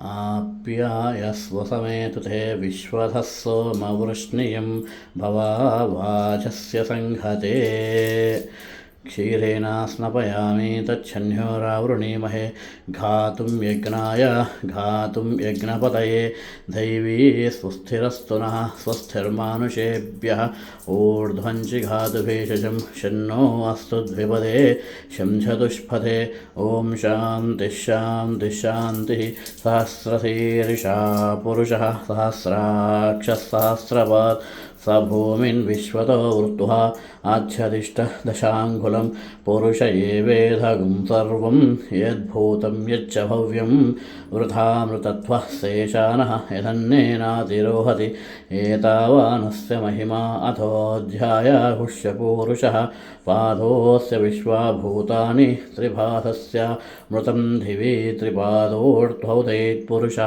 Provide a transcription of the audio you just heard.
आप्यायस्व समेतु विश्वधः सोमवृष्णियं भवा वाचस्य सङ्घते क्षीरेण स्नपयामि तच्छन्योरावृणीमहे। घातुं यज्ञाय, घातुं यज्ञपतये। दैवी सुस्थिरस्तु नः स्वस्थिर्मानुषेभ्यः ऊर्ध्वञ्चि घातुभेषजं शन्नो अस्तु द्विपदे। शं चतुष्पथे ॐ शान्तिः शान्तिः शान्तिः। सहस्रशीर्षा पुरुषः सहस्राक्षः सहस्रपात् स भूमिन् विश्वतो वृत्तुः आच्छदिष्टदशाङ्गुलं पुरुष एवेधगुं सर्वं यद्भूतं यच्च भव्यं वृथामृतत्वः शेषानः यदन्नेनातिरोहति एतावानस्य महिमा अथोऽध्यायाहुष्यपूरुषः पादोऽस्य विश्वाभूतानि त्रिभासस्य मृतं दिवि त्रिपादोर्ध्वौतेत्पुरुषः